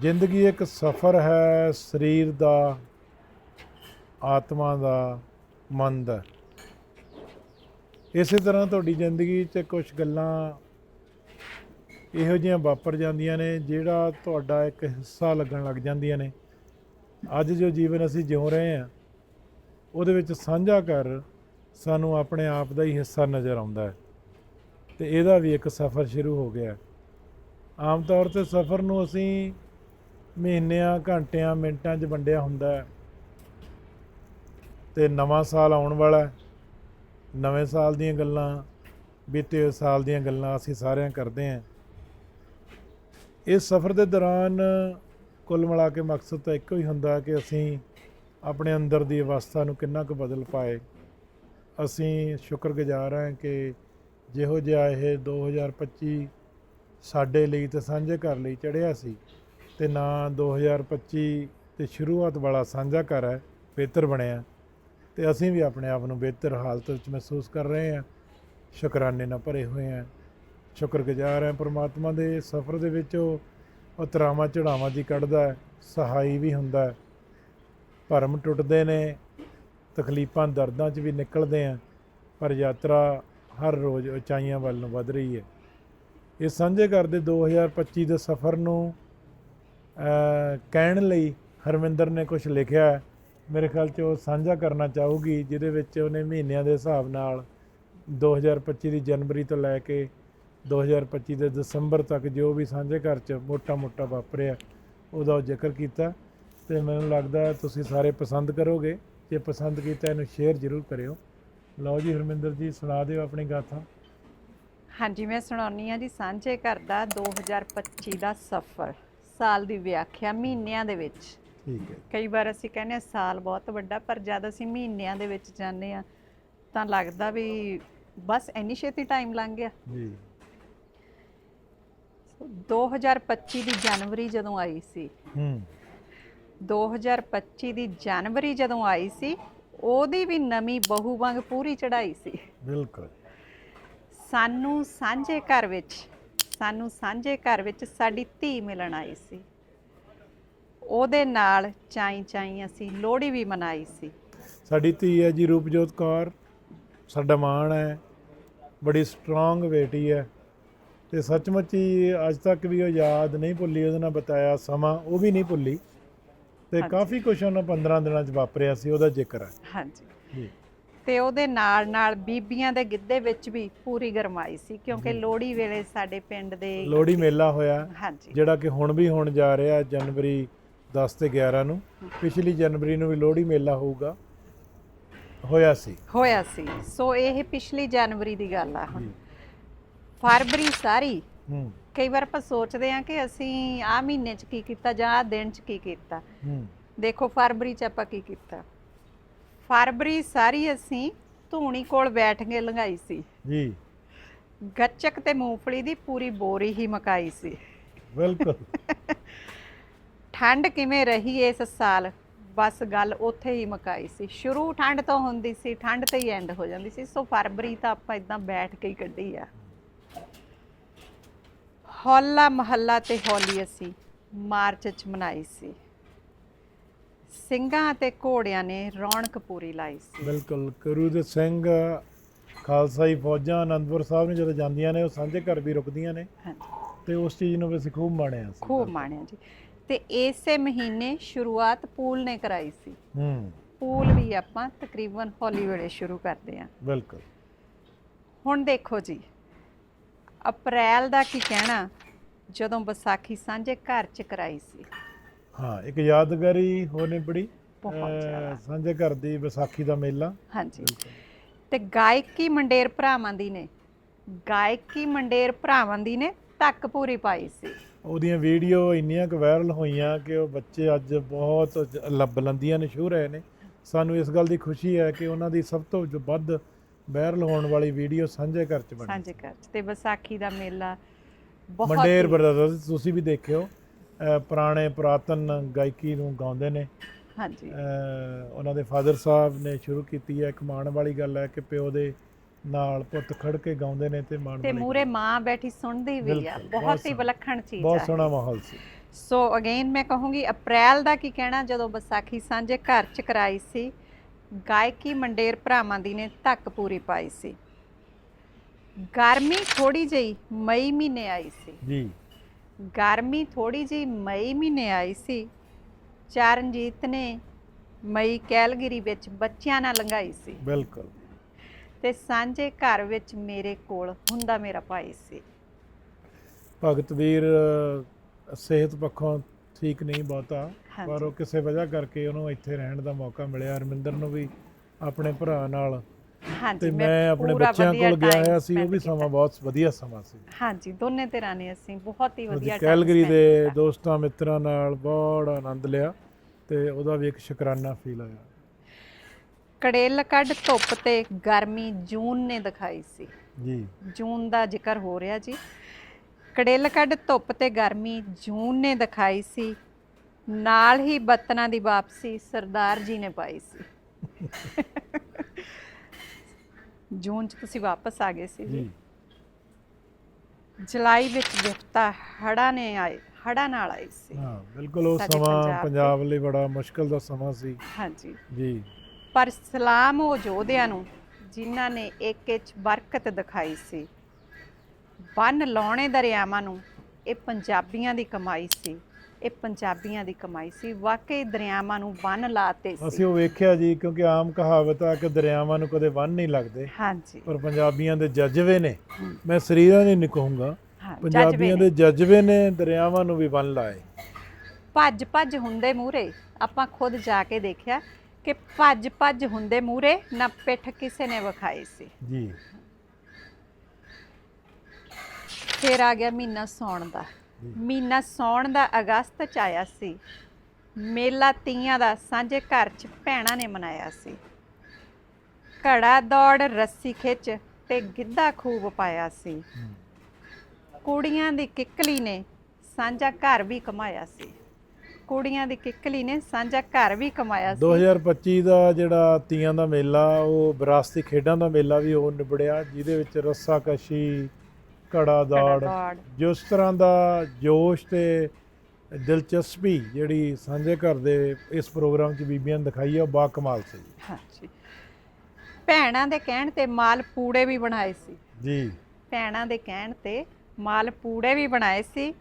ਜ਼ਿੰਦਗੀ ਇੱਕ ਸਫ਼ਰ ਹੈ, ਸਰੀਰ ਦਾ, ਆਤਮਾ ਦਾ, ਮਨ ਦਾ। ਇਸੇ ਤਰ੍ਹਾਂ ਤੁਹਾਡੀ ਜ਼ਿੰਦਗੀ 'ਚ ਕੁਝ ਗੱਲਾਂ ਇਹੋ ਜਿਹੀਆਂ ਵਾਪਰ ਜਾਂਦੀਆਂ ਨੇ, ਜਿਹੜਾ ਤੁਹਾਡਾ ਇੱਕ ਹਿੱਸਾ ਲੱਗਣ ਲੱਗ ਜਾਂਦੀਆਂ ਨੇ। ਅੱਜ ਜੋ ਜੀਵਨ ਅਸੀਂ ਜਿਉ ਰਹੇ ਹਾਂ, ਉਹਦੇ ਵਿੱਚ ਸਾਂਝਾ ਕਰ ਸਾਨੂੰ ਆਪਣੇ ਆਪ ਦਾ ਹੀ ਹਿੱਸਾ ਨਜ਼ਰ ਆਉਂਦਾ ਹੈ। ਤੇ ਇਹਦਾ ਵੀ ਇੱਕ ਸਫ਼ਰ ਸ਼ੁਰੂ ਹੋ ਗਿਆ। ਆਮ ਤੌਰ ਤੇ ਸਫ਼ਰ ਨੂੰ ਅਸੀਂ ਮਹੀਨਿਆਂ, ਘੰਟਿਆਂ, ਮਿੰਟਾਂ 'ਚ ਵੰਡਿਆ ਹੁੰਦਾ ਹੈ। ਤੇ ਨਵਾਂ ਸਾਲ ਆਉਣ ਵਾਲਾ ਹੈ। ਨਵੇਂ ਸਾਲ ਦੀਆਂ ਗੱਲਾਂ, ਬੀਤੇ ਹੋਏ ਸਾਲ ਦੀਆਂ ਗੱਲਾਂ ਅਸੀਂ ਸਾਰਿਆਂ ਕਰਦੇ ਹਾਂ। ਇਸ ਸਫ਼ਰ ਦੇ ਦੌਰਾਨ ਕੁੱਲ ਮਿਲਾ ਕੇ ਮਕਸਦ ਤਾਂ ਇੱਕੋ ਹੀ ਹੁੰਦਾ ਕਿ ਅਸੀਂ ਆਪਣੇ ਅੰਦਰ ਦੀ ਅਵਸਥਾ ਨੂੰ ਕਿੰਨਾ ਕੁ ਬਦਲ ਪਾਏ। ਅਸੀਂ ਸ਼ੁਕਰਗੁਜ਼ਾਰ ਹਾਂ ਕਿ ਜਿਹੋ ਜਿਹਾ ਇਹ 2025 ਸਾਡੇ ਲਈ ਤੇ ਸਾਂਝੇ ਘਰ ਲਈ ਚੜ੍ਹਿਆ ਸੀ। ਤੇ ਨਾ 2025 ਤੇ ਸ਼ੁਰੂਆਤ ਵਾਲਾ ਸਾਂਝਾ ਘਰ ਹੈ, ਬਿਹਤਰ ਬਣਿਆ। ਤੇ ਅਸੀਂ ਵੀ ਆਪਣੇ ਆਪ ਨੂੰ ਬਿਹਤਰ ਹਾਲਤ ਵਿੱਚ ਮਹਿਸੂਸ ਕਰ ਰਹੇ ਹਾਂ। ਸ਼ੁਕਰਾਨੇ ਨਾਲ ਭਰੇ ਹੋਏ ਹਾਂ। ਸ਼ੁਕਰਗੁਜ਼ਾਰ ਹਾਂ ਪ੍ਰਮਾਤਮਾ ਦੇ ਸਫ਼ਰ ਦੇ ਵਿੱਚ ਉਹ ਉਤਰਾਵਾਂ ਚੜਾਵਾਂ ਦੀ ਕੱਢਦਾ ਸਹਾਈ ਵੀ ਹੁੰਦਾ ਭਰਮ ਟੁੱਟਦੇ ਨੇ, ਤਕਲੀਫਾਂ ਦਰਦਾਂ 'ਚ ਵੀ ਨਿਕਲਦੇ ਆ ਪਰ ਯਾਤਰਾ ਹਰ ਰੋਜ਼ ਉਚਾਈਆਂ ਵੱਲ ਨੂੰ ਵਧ ਰਹੀ ਹੈ। ਇਹ ਸਾਂਝੇ ਘਰ ਦੇ 2025 ਦੇ ਸਫ਼ਰ ਨੂੰ ਕਹਿਣ ਲਈ ਹਰਮਿੰਦਰ ਨੇ ਕੁਝ ਲਿਖਿਆ ਮੇਰੇ ਖਿਆਲ 'ਚ ਉਹ ਸਾਂਝਾ ਕਰਨਾ ਚਾਹੂਗੀ, ਜਿਹਦੇ ਵਿੱਚ ਉਹਨੇ ਮਹੀਨਿਆਂ ਦੇ ਹਿਸਾਬ ਨਾਲ 2025 ਦੀ ਜਨਵਰੀ ਤੋਂ ਲੈ ਕੇ 2025 ਦੇ ਦਸੰਬਰ ਤੱਕ ਜੋ ਵੀ ਸਾਂਝੇ ਘਰ 'ਚ ਮੋਟਾ-ਮੋਟਾ ਵਾਪਰਿਆ, ਉਹਦਾ ਉਹ ਜ਼ਿਕਰ ਕੀਤਾ। ਤੇ ਮੈਨੂੰ ਲੱਗਦਾ ਤੁਸੀਂ ਸਾਰੇ ਪਸੰਦ ਕਰੋਗੇ। ਜੇ ਪਸੰਦ ਕੀਤਾ, ਇਹਨੂੰ ਸ਼ੇਅਰ ਜ਼ਰੂਰ ਕਰਿਓ। ਲਓ ਜੀ, ਹਰਮਿੰਦਰ ਜੀ, ਸੁਣਾ ਦਿਓ ਆਪਣੀ ਗਾਥਾ। ਹਾਂਜੀ, ਮੈਂ ਸੁਣਾਉਣੀ ਆ ਜੀ, ਸਾਂਝੇ ਘਰ ਦਾ 2025 ਦਾ ਸਫ਼ਰ। ਸਾਲ ਦੀ ਵਿਆਖਿਆ ਮਹੀਨਿਆਂ ਦੇ ਵਿੱਚ। ਠੀਕ ਹੈ। ਕਈ ਵਾਰ ਅਸੀਂ ਕਹਿੰਦੇ ਹਾਂ ਸਾਲ ਬਹੁਤ ਵੱਡਾ ਪਰ ਜਦ ਅਸੀਂ ਮਹੀਨਿਆਂ ਦੇ ਵਿੱਚ ਜਾਂਦੇ ਆ ਤਾਂ ਲੱਗਦਾ ਵੀ ਬਸ ਇੰਨੀ ਛੇਤੀ ਟਾਈਮ ਲੰਘ ਗਿਆ। ਜੀ। 2025 ਦੀ ਜਨਵਰੀ ਜਦੋਂ ਆਈ ਸੀ ਹੂੰ। 2025 ਦੀ ਜਨਵਰੀ ਜਦੋਂ ਆਈ ਸੀ ਉਹਦੀ ਵੀ ਨਵੀਂ ਬਹੂ ਵਾਂਗ ਪੂਰੀ ਚੜਾਈ ਸੀ। ਬਿਲਕੁਲ। ਸਾਨੂੰ ਸਾਂਝੇ ਘਰ ਵਿੱਚ ਸਾਨੂੰ ਸਾਂਝੇ ਘਰ ਵਿੱਚ ਸਾਡੀ ਧੀ ਮਿਲਣ ਆਈ ਸੀ। ਉਹਦੇ ਨਾਲ ਚਾਈ ਚਾਈ ਅਸੀਂ ਲੋਹੜੀ ਵੀ ਮਨਾਈ ਸੀ। ਸਾਡੀ ਧੀ ਹੈ ਜੀ ਰੂਪਜੋਤ ਕੌਰ। ਸਾਡਾ ਮਾਣ ਹੈ। ਬੜੀ ਸਟਰੋਂਗ ਬੇਟੀ ਹੈ। ਤੇ ਸੱਚਮੁੱਚ ਹੀ ਅੱਜ ਤੱਕ ਵੀ ਉਹ ਯਾਦ ਨਹੀਂ ਭੁੱਲੀ ਉਹਦੇ ਨਾਲ ਬਤਾਇਆ ਸਮਾਂ ਉਹ ਵੀ ਨਹੀਂ ਭੁੱਲੀ। ਤੇ। ਕਾਫੀ ਕੁਝ ਉਹਨਾਂ 15 ਦਿਨਾਂ 'ਚ ਵਾਪਰਿਆ ਸੀ ਉਹਦਾ ਜ਼ਿਕਰ ਹੈ। ਹਾਂਜੀ। ਜੀ। ਤੇ ਉਹਦੇ ਨਾਲ ਨਾਲ ਬੀਬੀਆਂ ਦੇ ਗਿੱਧੇ ਵਿੱਚ ਵੀ ਪੂਰੀ ਗਰਮਾਈ ਸੀ ਕਿਉਂਕਿ। ਲੋਹੜੀ ਵੇਲੇ ਸਾਡੇ ਪਿੰਡ ਦੇ ਲੋਹੜੀ ਮੇਲਾ ਹੋਇਆ ਹਾਂਜੀ। ਜਿਹੜਾ ਕਿ ਹੁਣ ਵੀ ਹੋਣ ਜਾ ਰਿਹਾ ਜਨਵਰੀ 10 ਤੇ 11 ਨੂੰ। ਪਿਛਲੀ ਜਨਵਰੀ ਨੂੰ ਵੀ ਲੋਹੜੀ ਮੇਲਾ ਹੋਊਗਾ। ਹੋਇਆ ਸੀ। ਹੋਇਆ ਸੀ। ਸੋ ਇਹ ਪਿਛਲੀ ਜਨਵਰੀ ਦੀ ਗੱਲ ਆ ਹੁਣ। ਫਰਵਰੀ ਸਾਰੀ ਹੂੰ। ਕਈ ਵਾਰ ਆਪਾਂ ਸੋਚਦੇ ਹਾਂ ਕਿ ਅਸੀਂ ਆਹ ਮਹੀਨੇ 'ਚ ਕੀ ਕੀਤਾ ਜਾਂ ਆਹ ਦਿਨ 'ਚ ਕੀ ਕੀਤਾ। ਹੂੰ। ਦੇਖੋ ਫਰਵਰੀ 'ਚ ਆਪਾਂ ਕੀ ਕੀਤਾ। ਫਰਵਰੀ ਸਾਰੀ ਅਸੀਂ ਧੂਣੀ ਕੋਲ ਬੈਠ ਕੇ ਲੰਘਾਈ ਸੀ। ਜੀ। ਗੱਚਕ ਤੇ ਮੂੰਗਫਲੀ ਦੀ ਪੂਰੀ ਬੋਰੀ ਹੀ ਮਕਾਈ ਸੀ। ਬਿਲਕੁਲ। ਠੰਡ ਕਿਵੇਂ ਰਹੀ ਇਸ ਸਾਲ? ਬਸ ਗੱਲ ਉੱਥੇ ਹੀ ਮਕਾਈ ਸੀ। ਸ਼ੁਰੂ ਠੰਡ ਤੋਂ ਹੁੰਦੀ ਸੀ ਠੰਡ ਤੇ ਹੀ ਐਂਡ ਹੋ ਜਾਂਦੀ ਸੀ। ਸੋ ਫਰਵਰੀ ਤਾਂ ਆਪਾਂ ਇਦਾਂ ਬੈਠ ਕੇ ਹੀ ਕੱਢੀ ਆ। ਹੌਲਾ ਮਹੱਲਾ ਤੇ ਹੌਲੀ ਅਸੀਂ ਮਾਰਚ ਚ ਮਨਾਈ ਸੀ। ਸਿੰਘਾਂ ਤੇ ਘੋੜਿਆਂ ਨੇ ਰੌਣਕ ਪੂਰੀ ਲਾਈ ਸੀ। ਬਿਲਕੁਲ ਗੁਰੂ ਦੇ ਸਿੰਘ ਖਾਲਸਾਈ ਫੌਜਾਂ ਅਨੰਦਪੁਰ ਸਾਹਿਬ ਨੂੰ ਜਦੋਂ ਜਾਂਦੀਆਂ ਨੇ ਉਹ ਸਾਂਝੇ ਘਰ ਵੀ ਰੁਕਦੀਆਂ ਨੇ ਹਾਂਜੀ। ਤੇ ਉਸ ਚੀਜ਼ ਨੂੰ ਵੀ ਅਸੀਂ ਖੂਬ ਮਾਣਿਆ ਸੀ। ਖੂਬ ਮਾਣਿਆ ਜੀ। ਤੇ ਇਸੇ ਮਹੀਨੇ ਸ਼ੁਰੂਆਤ ਪੂਲ ਨੇ ਕਰਾਈ ਸੀ। ਹੂੰ। ਪੂਲ ਵੀ ਆਪਾਂ ਤਕਰੀਬਨ ਹੌਲੀ ਵੇਲੇ ਸ਼ੁਰੂ ਕਰਦੇ ਹਾਂ। ਬਿਲਕੁਲ। ਹੁਣ ਦੇਖੋ ਜੀ ਅਪ੍ਰੈਲ ਦਾ ਕੀ ਕਹਿਣਾ ਜਦੋਂ ਵਿਸਾਖੀ ਸਾਂਝੇ ਘਰ ਚ ਕਰਾਈ ਸੀ। ਹਾਂ ਇੱਕ ਯਾਦਗਾਰੀ ਹੋਣੇ ਬੜੀ ਬਹੁਤ ਜ਼ਿਆਦਾ। ਸਾਂਝੇ ਘਰ ਦੀ ਵਿਸਾਖੀ ਦਾ ਮੇਲਾ। ਹਾਂਜੀ। ਤੇ ਗਾਇਕੀ ਮੰਡੇਰ ਭਰਾਵਾਂ ਦੀ ਨੇ। ਗਾਇਕੀ ਮੰਡੇਰ ਭਰਾਵਾਂ ਦੀ ਨੇ ਤੱਕ ਪੂਰੀ ਪਾਈ ਸੀ। ਉਹਦੀਆਂ ਵੀਡੀਓ ਇੰਨੀਆਂ ਕੁ ਵਾਇਰਲ ਹੋਈਆਂ ਕਿ ਉਹ ਬੱਚੇ ਅੱਜ ਬਹੁਤ ਬੁਲੰਦੀਆਂ ਨੇ ਛੂਹ ਰਹੇ ਨੇ। ਸਾਨੂੰ ਇਸ ਗੱਲ ਦੀ ਖੁਸ਼ੀ ਹੈ ਕਿ ਉਹਨਾਂ ਦੀ ਸਭ ਤੋਂ ਜੋ ਵੱਧ ਵਾਇਰਲ ਹੋਣ ਵਾਲੀ ਵੀਡੀਓ ਸਾਂਝੇ ਘਰ ਚ ਬਣੀ। ਸਾਂਝੇ ਘਰ ਤੇ ਵਿਸਾਖੀ ਦਾ ਮੇਲਾ ਬਹੁਤ ਮੰਡੇਰ ਬ੍ਰਦਰਜ਼ ਤੁਸੀਂ ਵੀ ਦੇਖਿਓ। ਪੁਰਾਣੇ ਪੁਰਾਤਨ ਗਾਇਕੀ ਨੂੰ ਗਾਉਂਦੇ ਨੇ। ਹਾਂਜੀ। ਉਹਨਾਂ ਦੇ ਫਾਦਰ ਸਾਹਿਬ ਨੇ ਸ਼ੁਰੂ ਕੀਤੀ ਹੈ। ਇੱਕ ਮਾਣ ਵਾਲੀ ਗੱਲ ਹੈ ਕਿ ਪਿਓ ਦੇ ਨਾਲ ਪੁੱਤ ਖੜ ਕੇ ਗਾਉਂਦੇ ਨੇ ਤੇ ਮਾਣ ਤੇ ਮੂਰੇ ਮਾਂ ਬੈਠੀ ਸੁਣਦੀ ਵੀ ਆ। ਬਹੁਤ ਬਹੁਤ ਹੀ। ਵਿਲੱਖਣ ਚੀਜ਼ ਬਹੁਤ ਆ। ਸੋਹਣਾ ਮਾਹੌਲ ਸੀ। ਸੋ ਅਗੇਨ ਮੈਂ ਕਹੂੰਗੀ ਅਪ੍ਰੈਲ ਦਾ ਕੀ ਕਹਿਣਾ? ਜਦੋਂ ਵਿਸਾਖੀ ਸਾਂਝੇ ਘਰ ਚ ਕਰਾਈ ਸੀ ਗਾਇਕੀ ਮੰਡੇਰ ਭਰਾਵਾਂ ਦੀ ਨੇ ਧੱਕ ਪੂਰੀ ਪਾਈ ਸੀ। ਗਰਮੀ ਥੋੜੀ ਜਿਹੀ ਮਈ ਮਹੀਨੇ ਆਈ ਸੀ। ਜੀ। ਗਰਮੀ ਥੋੜੀ ਜਿਹੀ ਮਈ ਮਹੀਨੇ ਆਈ ਸੀ। ਚਰਨਜੀਤ ਨੇ ਮਈ ਕੈਲਗਰੀ ਵਿੱਚ ਬੱਚਿਆਂ ਨਾਲ ਲੰਘਾਈ ਸੀ। ਬਿਲਕੁਲ। ਤੇ ਸਾਂਝੇ ਘਰ ਵਿੱਚ ਮੇਰੇ ਕੋਲ ਹੁੰਦਾ ਮੇਰਾ ਭਾਈ ਸੀ। ਭਗਤ ਵੀਰ ਸਿਹਤ ਪੱਖੋਂ ਠੀਕ ਨਹੀਂ ਬਹੁਤਾ ਹਾਂਜੀ। ਪਰ ਉਹ ਕਿਸੇ ਵਜ੍ਹਾ ਕਰਕੇ ਉਹਨੂੰ ਇੱਥੇ ਰਹਿਣ ਦਾ ਮੌਕਾ ਮਿਲਿਆ। ਅਰਮਿੰਦਰ ਨੂੰ ਵੀ ਆਪਣੇ ਭਰਾ ਨਾਲ ਹਾਂਜੀ ਤੇ ਮੈਂ ਆਪਣੇ ਪੂਰਾ ਬੱਚਿਆਂ ਵਧੀਆ ਕੋਲ ਗਿਆ time ਹੋਇਆ ਸੀ ਉਹ spend ਵੀ ਕੀਤਾ। ਸਮਾਂ ਬਹੁਤ ਵਧੀਆ ਸਮਾਂ ਸੀ। ਹਾਂਜੀ ਦੋਨੇ ਧਿਰਾਂ ਨੇ ਅਸੀਂ ਬਹੁਤ ਹੀ ਵਧੀਆ time ਕੈਲਗਰੀ spend ਦੇ ਕੀਤਾ। ਦੋਸਤਾਂ ਮਿੱਤਰਾਂ ਨਾਲ ਬੜਾ ਆਨੰਦ ਲਿਆ ਤੇ ਉਹਦਾ ਵੀ ਇੱਕ ਸ਼ੁਕਰਾਨਾ ਫੀਲ ਆਇਆ। ਕੜੇਲ ਕੱਢ ਧੁੱਪ ਤੇ ਗਰਮੀ ਜੂਨ ਨੇ ਦਿਖਾਈ ਸੀ। ਜੀ। ਜੂਨ ਦਾ ਜ਼ਿਕਰ ਹੋ ਰਿਹਾ ਜੀ। ਕੜੇਲ ਕੱਢ ਧੁੱਪ ਤੇ ਗਰਮੀ ਜੂਨ ਨੇ ਦਿਖਾਈ ਸੀ। ਨਾਲ ਹੀ ਬੱਤਨਾਂ ਦੀ ਵਾਪਸੀ ਸਰਦਾਰ ਜੀ ਨੇ ਪਾਈ ਸੀ। ਜੂਨ ਚ ਤੁਸੀਂ ਵਾਪਸ ਆ ਗਏ ਸੀ ਜੀ ਜੁਲਾਈ ਵਿੱਚ ਵਿਫਤਾ ਹੜਾ ਨੇ ਆਏ ਹੜਾ ਨਾਲ ਆਈ ਸੀ। ਹਾਂ ਬਿਲਕੁਲ ਉਹ ਸਾਡੇ ਸਮਾਂ ਪੰਜਾਬ ਪੰਜਾਬ ਲਈ ਬੜਾ ਮੁਸ਼ਕਲ ਦਾ ਸਮਾਂ ਸੀ। ਹਾਂਜੀ। ਜੀ। ਪਰ ਸਲਾਮ ਉਹ ਯੋਧਿਆਂ ਨੂੰ ਜਿਨ੍ਹਾਂ ਨੇ ਇੱਕ ਇੱਕ ਬਰਕਤ ਦਿਖਾਈ ਸੀ। ਬੰਨ ਲਾਉਣੇ ਦਰਿਆਵਾਂ ਨੂੰ ਇਹ ਪੰਜਾਬੀਆਂ ਦੀ ਕਮਾਈ ਸੀ। ਇਹ ਪੰਜਾਬੀਆਂ ਦੀ ਕਮਾਈ ਸੀ। ਵਾਕਈ ਦਰਿਆਵਾਂ ਨੂੰ ਬੰਨ ਲਾਤੇ ਸੀ। ਅਸੀਂ ਉਹ ਵੇਖਿਆ ਜੀ ਕਿਉਂਕਿ ਆਮ ਕਹਾਵਤ ਆ ਕਿ ਦਰਿਆਵਾਂ ਨੂੰ ਕਦੇ ਬੰਨ ਨਹੀਂ ਲੱਗਦੇ। ਹਾਂਜੀ। ਪਰ ਪੰਜਾਬੀਆਂ ਦੇ ਜਜ਼ਬੇ ਨੇ। ਮੈਂ ਸਰੀਰਾਂ ਨਹੀਂ ਕਹੂੰਗਾ। ਹਾਂ ਜਜ਼ਬੇ ਪੰਜਾਬੀਆਂ। ਦੇ ਜਜ਼ਬੇ ਨੇ ਦਰਿਆਵਾਂ ਨੂੰ ਵੀ ਬੰਨ ਲਾਏ। ਭੱਜ ਭੱਜ ਹੁੰਦੇ ਮੂਰੇ ਆਪਾਂ ਖੁਦ ਜਾ ਕੇ ਦੇਖਿਆ ਕਿ ਭੱਜ ਭੱਜ ਹੁੰਦੇ ਮੂਰੇ ਨਾ ਪਿੱਠ ਕਿਸੇ ਨੇ ਵਿਖਾਈ ਸੀ। ਜੀ। ਫਿਰ ਆ ਗਿਆ ਮਹੀਨਾ ਸੌਣ ਦਾ। ਮਹੀਨਾ ਸੌਣ ਦਾ ਅਗਸਤ ਚ ਆਇਆ ਸੀ। ਮੇਲਾ ਤੀਆਂ ਦਾ ਸਾਂਝੇ ਘਰ ਚ ਭੈਣਾਂ ਨੇ ਮਨਾਇਆ ਸੀ। ਘੜਾ ਦੌੜ, ਰੱਸੀ ਖਿੱਚ ਤੇ ਗਿੱਧਾ ਖੂਬ ਪਾਇਆ ਸੀ। ਕੁੜੀਆਂ ਦੀ ਕਿੱਕਲੀ ਨੇ ਸਾਂਝਾ ਘਰ ਵੀ ਕਮਾਇਆ ਸੀ। ਕੁੜੀਆਂ ਦੀ ਕਿੱਕਲੀ ਨੇ ਸਾਂਝਾ ਘਰ ਵੀ ਕਮਾਇਆ ਸੀ। 2025 ਦਾ ਜਿਹੜਾ ਤੀਆਂ ਦਾ ਮੇਲਾ, ਉਹ ਵਿਰਾਸਤੀ ਖੇਡਾਂ ਦਾ ਮੇਲਾ ਵੀ ਉਹ ਨਿਬੜਿਆ, ਜਿਹਦੇ ਵਿੱਚ ਰੱਸਾ ਘੜਾ ਦੌੜ ਜਿਸ ਤਰ੍ਹਾਂ ਦਾ ਜੋਸ਼ ਤੇ ਦਿਲਚਸਪੀ ਜਿਹੜੀ ਸਾਂਝੇ ਘਰ ਦੇ ਇਸ ਪ੍ਰੋਗਰਾਮ 'ਚ ਬੀਬੀਆਂ ਨੇ ਦਿਖਾਈ ਉਹ ਬਾ ਕਮਾਲ ਸੀ। ਹਾਂਜੀ। ਭੈਣਾਂ ਦੇ ਕਹਿਣ ਤੇ ਮਾਲ ਪੂੜੇ ਵੀ ਬਣਾਏ ਸੀ। ਜੀ। ਭੈਣਾਂ ਦੇ ਕਹਿਣ ਤੇ ਮਾਲ ਪੂੜੇ ਵੀ ਬਣਾਏ ਸੀ।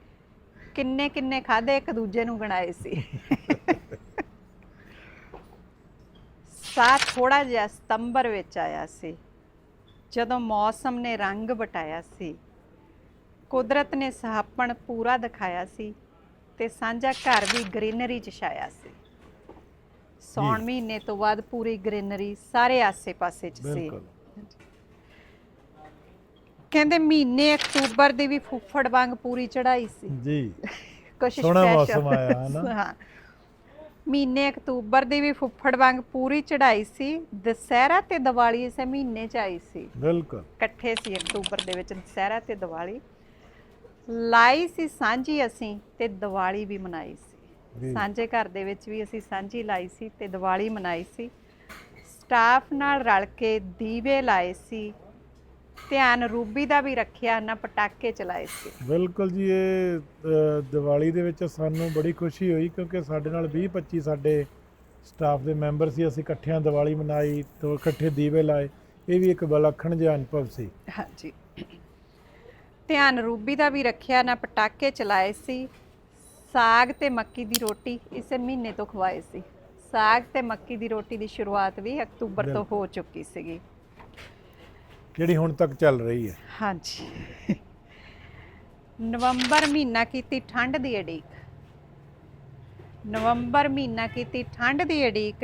ਕਿੰਨੇ ਕਿੰਨੇ ਖਾਦੇ ਇੱਕ ਦੂਜੇ ਨੂੰ ਗਣਾਏ ਸੀ। ਸਾਥ ਥੋੜਾ ਜਿਹਾ ਸਤੰਬਰ ਵਿੱਚ ਆਇਆ ਸੀ। ਜਦੋਂ ਮੌਸਮ ਨੇ ਰੰਗ ਵਟਾਇਆ ਸੀ ਕੁਦਰਤ ਨੇ ਸਹਾਪਣ ਪੂਰਾ ਦਿਖਾਇਆ ਸੀ ਤੇ ਸਾਂਝਾ ਘਰ ਵੀ ਗ੍ਰੀਨਰੀ ਚ ਛਾਇਆ ਸੀ। ਸੌਣ। ਮਹੀਨੇ ਤੋਂ ਬਾਅਦ ਪੂਰੀ ਗ੍ਰੀਨਰੀ ਸਾਰੇ ਆਸੇ-ਪਾਸੇ ਚ ਸੀ। ਬਿਲਕੁਲ। ਕਹਿੰਦੇ ਮਹੀਨੇ ਅਕਤੂਬਰ ਦੀ ਵੀ ਫੁੱਫੜ ਵਾਂਗ ਪੂਰੀ ਚੜਾਈ ਸੀ। ਜੀ। ਕੁਝ ਸੋਹਣਾ special। ਮੌਸਮ ਆਇਆ, ਹਨਾ? ਹਾਂ। ਮਹੀਨੇ ਅਕਤੂਬਰ ਦੀ ਵੀ ਫੁੱਫੜ ਵਾਂਗ ਪੂਰੀ ਚੜਾਈ ਸੀ। ਦਸਹਿਰਾ ਤੇ ਦੀਵਾਲੀ ਇਸੇ ਮਹੀਨੇ ਚ ਆਈ ਸੀ। ਬਿਲਕੁਲ। ਇਕੱਠੇ ਸੀ ਅਕਤੂਬਰ ਦੇ ਵਿੱਚ ਦਸਹਿਰਾ ਤੇ ਦੀਵਾਲੀ। ਲਾਈ ਸੀ ਸਾਂਝੀ ਅਸੀਂ ਤੇ ਦੀਵਾਲੀ ਵੀ ਮਨਾਈ ਸੀ। ਸਾਂਝੇ ਘਰ ਦੇ ਵਿੱਚ ਵੀ ਅਸੀਂ ਸਾਂਝੀ ਲਾਈ ਸੀ ਤੇ ਦੀਵਾਲੀ ਮਨਾਈ ਸੀ। ਸਟਾਫ ਨਾਲ ਰਲ ਕੇ ਦੀਵੇ ਲਾਏ ਸੀ। ਧਿਆਨ ਰੂਬੀ ਦਾ ਵੀ ਰੱਖਿਆ ਨਾ ਪਟਾਕੇ ਚਲਾਏ ਸੀ। ਬਿਲਕੁਲ ਜੀ ਇਹ ਦੀਵਾਲੀ ਦੇ ਵਿੱਚ ਸਾਨੂੰ ਬੜੀ ਖੁਸ਼ੀ ਹੋਈ ਕਿਉਂਕਿ ਸਾਡੇ ਨਾਲ 20 25 ਸਾਡੇ ਸਟਾਫ ਦੇ ਮੈਂਬਰ ਸੀ। ਅਸੀਂ ਇਕੱਠਿਆਂ ਦੀਵਾਲੀ ਮਨਾਈ ਤੇ ਇਕੱਠੇ ਦੀਵੇ ਲਾਏ। ਇਹ ਵੀ ਇੱਕ ਵਿਲੱਖਣ ਜਿਹਾ ਅਨੁਭਵ ਸੀ। ਹਾਂਜੀ। ਧਿਆਨ ਰੂਬੀ ਦਾ ਵੀ ਰੱਖਿਆ ਨਾ ਪਟਾਕੇ ਚਲਾਏ ਸੀ। ਸਾਗ ਤੇ ਮੱਕੀ ਦੀ ਰੋਟੀ ਇਸੇ ਮਹੀਨੇ ਤੋਂ ਖਵਾਏ ਸੀ। ਸਾਗ ਤੇ ਮੱਕੀ ਦੀ ਰੋਟੀ ਦੀ ਸ਼ੁਰੂਆਤ ਵੀ ਅਕਤੂਬਰ ਤੋਂ। ਹੋ ਚੁੱਕੀ ਸੀਗੀ। ਜਿਹੜੀ ਹੁਣ ਤੱਕ ਚੱਲ ਰਹੀ ਹੈ? ਹਾਂਜੀ। ਨਵੰਬਰ ਮਹੀਨਾ ਕੀਤੀ ਠੰਡ ਦੀ ਅਡੀਕ ਨਵੰਬਰ ਮਹੀਨਾ ਕੀਤੀ ਠੰਡ ਦੀ ਅਡੀਕ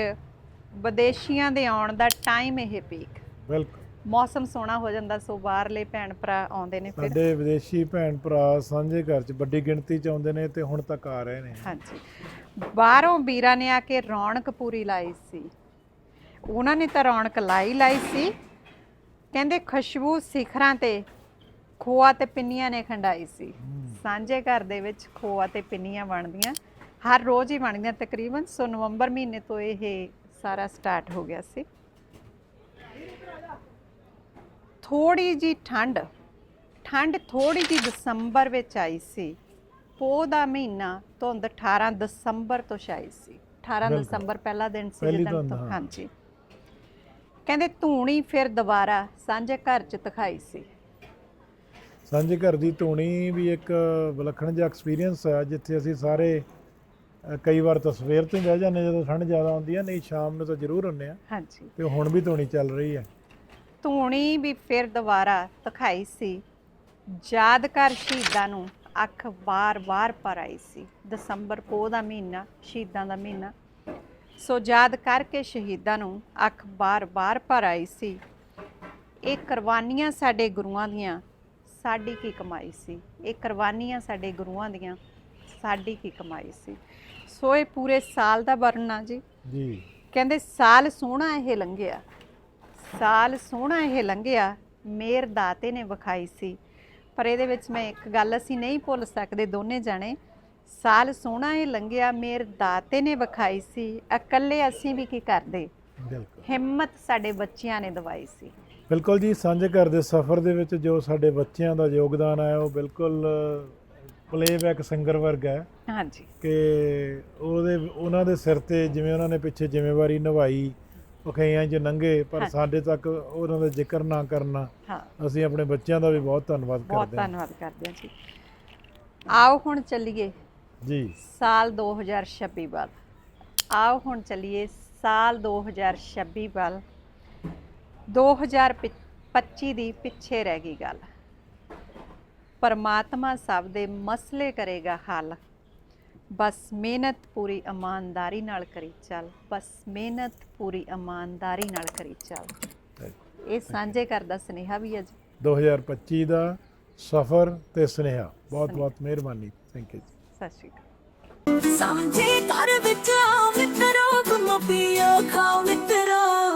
ਵਿਦੇਸ਼ੀਆਂ ਦੇ ਆਉਣ ਦਾ ਟਾਈਮ ਇਹ ਪੀਕ ਬਿਲਕੁਲ। ਮੌਸਮ ਸੋਹਣਾ ਹੋ ਜਾਂਦਾ ਸੋ ਬਾਹਰਲੇ ਭੈਣ ਭਰਾ ਆਉਂਦੇ ਨੇ ਫਿਰ। ਸਾਡੇ ਵਿਦੇਸ਼ੀ ਭੈਣ ਭਰਾ ਸਾਂਝੇ ਘਰ 'ਚ ਵੱਡੀ ਗਿਣਤੀ 'ਚ ਆਉਂਦੇ ਨੇ ਤੇ ਹੁਣ ਤੱਕ ਆ ਰਹੇ ਨੇ। ਹਾਂਜੀ। ਬਾਹਰੋਂ ਵੀਰਾਂ ਨੇ ਆ ਕੇ ਰੌਣਕ ਪੂਰੀ ਲਾਈ ਸੀ। ਉਹਨਾਂ ਨੇ ਤਾਂ ਰੌਣਕ ਲਾਈ ਲਾਈ ਸੀ। ਕਹਿੰਦੇ ਖੁਸ਼ਬੂ ਸਿਖਰਾਂ ਤੇ ਖੋਆ ਤੇ ਪਿੰਨੀਆਂ ਨੇ ਖੰਡਾਈ ਸੀ। ਸਾਂਝੇ ਘਰ ਦੇ ਵਿੱਚ ਖੋਆ ਤੇ ਪਿੰਨੀਆਂ ਬਣਦੀਆਂ। ਹਰ ਰੋਜ਼ ਹੀ ਬਣਦੀਆਂ। ਤਕਰੀਬਨ ਸੋ ਨਵੰਬਰ ਮਹੀਨੇ ਤੋਂ ਇਹ ਸਾਰਾ ਸਟਾਰਟ ਹੋ ਗਿਆ ਸੀ। ਥੋੜੀ ਜੀ ਠੰਡ ਠੰਡ ਥੋੜੀ ਜੀ ਦਸੰਬਰ ਵਿੱਚ ਆਈ ਸੀ। ਪੋਹ ਦਾ ਮਹੀਨਾ ਧੁੰਦ 18 ਦਸੰਬਰ ਤੋਂ ਛਾਈ ਸੀ। 18 ਬਿਲਕੁਲ। ਦਸੰਬਰ ਪਹਿਲਾ ਦਿਨ ਸੀ ਜਦੋਂ ਤੋਂ। ਹਾਂਜੀ। ਕਹਿੰਦੇ ਧੂਣੀ ਫਿਰ ਦੁਬਾਰਾ ਸਾਂਝੇ ਘਰ ਚ ਦਿਖਾਈ ਸੀ। ਸਾਂਝੇ ਘਰ ਦੀ ਧੂਣੀ ਵੀ ਇੱਕ ਵਿਲੱਖਣ ਜਿਹਾ ਐਕਸਪੀਰੀਅੰਸ ਹੈ ਜਿੱਥੇ ਅਸੀਂ ਸਾਰੇ ਕਈ ਵਾਰ ਤਾਂ ਸਵੇਰ ਤੋਂ ਹੀ ਬਹਿ ਜਾਂਦੇ ਜਦੋਂ ਠੰਡ ਜ਼ਿਆਦਾ ਆਉਂਦੀ ਹੈ ਨਹੀਂ ਸ਼ਾਮ ਨੂੰ ਤਾਂ ਜ਼ਰੂਰ ਹੁੰਨੇ ਆ ਹਾਂਜੀ। ਤੇ ਹੁਣ ਵੀ ਧੂਣੀ ਚੱਲ ਰਹੀ ਹੈ। ਧੂਣੀ ਵੀ ਫਿਰ ਦੁਬਾਰਾ ਦਿਖਾਈ ਸੀ। ਯਾਦਗਾਰ ਸ਼ਹੀਦਾਂ ਨੂੰ ਅੱਖ ਵਾਰ-ਵਾਰ ਪਰ ਆਈ ਸੀ। ਦਸੰਬਰ ਪੋਹ ਦਾ ਮਹੀਨਾ ਸ਼ਹੀਦਾਂ ਦਾ ਮਹੀਨਾ। ਸੋ ਯਾਦ ਕਰਕੇ ਸ਼ਹੀਦਾਂ ਨੂੰ ਅੱਖ ਵਾਰ-ਵਾਰ ਪਰ ਆਈ ਸੀ। ਇਹ ਕੁਰਬਾਨੀਆਂ ਸਾਡੇ ਗੁਰੂਆਂ ਦੀਆਂ ਸਾਡੀ ਕੀ ਕਮਾਈ ਸੀ? ਇਹ ਕੁਰਬਾਨੀਆਂ ਸਾਡੇ ਗੁਰੂਆਂ ਦੀਆਂ ਸਾਡੀ ਕੀ ਕਮਾਈ ਸੀ? ਸੋ ਇਹ ਪੂਰੇ ਸਾਲ ਦਾ ਵਰਣਨ ਜੀ। ਜੀ। ਕਹਿੰਦੇ ਸਾਲ ਸੋਹਣਾ ਇਹ ਲੰਘਿਆ। ਸਾਲ ਸੋਹਣਾ ਇਹ ਲੰਘਿਆ ਮੇਰ ਦਾਤੇ ਨੇ ਵਿਖਾਈ ਸੀ। ਪਰ ਇਹਦੇ ਵਿੱਚ ਮੈਂ ਇੱਕ ਗੱਲ ਅਸੀਂ ਨਹੀਂ ਭੁੱਲ ਸਕਦੇ ਦੋਨੇ ਜਾਣੇ। ਸਾਲ ਸੋਹਣਾ ਇਹ ਲੰਘਿਆ ਮੇਰ ਦਾਤੇ ਨੇ ਵਿਖਾਈ ਸੀ। ਇਕੱਲੇ ਅਸੀਂ ਵੀ ਕੀ ਕਰਦੇ? ਬਿਲਕੁਲ। ਹਿੰਮਤ ਸਾਡੇ ਬੱਚਿਆਂ ਨੇ ਦਵਾਈ ਸੀ। ਬਿਲਕੁਲ ਜੀ ਸਾਂਝੇ ਘਰ ਦੇ ਸਫ਼ਰ ਦੇ ਵਿੱਚ ਜੋ ਸਾਡੇ ਬੱਚਿਆਂ ਦਾ ਯੋਗਦਾਨ ਹੈ ਉਹ ਬਿਲਕੁਲ ਪਲੇਬੈਕ ਸਿੰਗਰ ਵਰਗਾ ਹੈ। ਹਾਂਜੀ। ਕਿ ਉਹਦੇ ਉਹਨਾਂ ਦੇ ਸਿਰ ਤੇ ਜਿਵੇਂ ਉਹਨਾਂ ਨੇ ਪਿੱਛੇ ਜ਼ਿੰਮੇਵਾਰੀ ਨਿਭਾਈ ਔਖਿਆਈਆਂ 'ਚ ਲੰਘੇ ਪਰ। ਸਾਡੇ ਤੱਕ ਉਹਨਾਂ ਦਾ ਜ਼ਿਕਰ ਨਾ ਕਰਨਾ। ਅਸੀਂ ਆਪਣੇ ਬੱਚਿਆਂ ਦਾ ਵੀ ਬਹੁਤ ਧੰਨਵਾਦ ਬਹੁਤ ਕਰਦੇ ਹਾਂ। ਧੰਨਵਾਦ ਕਰਦੇ ਹਾਂ ਜੀ। ਆਓ ਹੁਣ ਚੱਲੀਏ। ਜੀ। ਸਾਲ 2026 ਵੱਲ। ਆਓ ਹੁਣ ਚੱਲੀਏ ਸਾਲ 2026 ਵੱਲ। 2025 ਦੀ ਪਿੱਛੇ ਰਹਿ ਗਈ ਗੱਲ। ਪਰਮਾਤਮਾ ਸਭ ਦੇ ਮਸਲੇ ਕਰੇਗਾ ਹੱਲ। ਬਸ ਮਿਹਨਤ ਪੂਰੀ ਇਮਾਨਦਾਰੀ ਨਾਲ ਕਰੀ ਚੱਲ ਬਸ ਮਿਹਨਤ ਪੂਰੀ ਇਮਾਨਦਾਰੀ ਨਾਲ ਕਰੀ ਚੱਲ। ਇਹ ਸਾਂਝੇ ਕਰਦਾ ਸੁਨੇਹਾ ਵੀ ਅੱਜ 2025 ਦਾ ਸਫ਼ਰ ਤੇ ਸੁਨੇਹਾ। ਬਹੁਤ ਬਹੁਤ ਮਿਹਰਬਾਨੀ। ਥੈਂਕ ਯੂ ਸਤਿ ਸ਼੍ਰੀ ਅਕਾਲ। ਸਾਂਝੇ ਘਰ ਵਿੱਚ ਆਓ ਮਿੱਤਰੋ ਗੁਮੋ ਪੀਓ ਖਾਓ ਮਿੱਤਰੋ।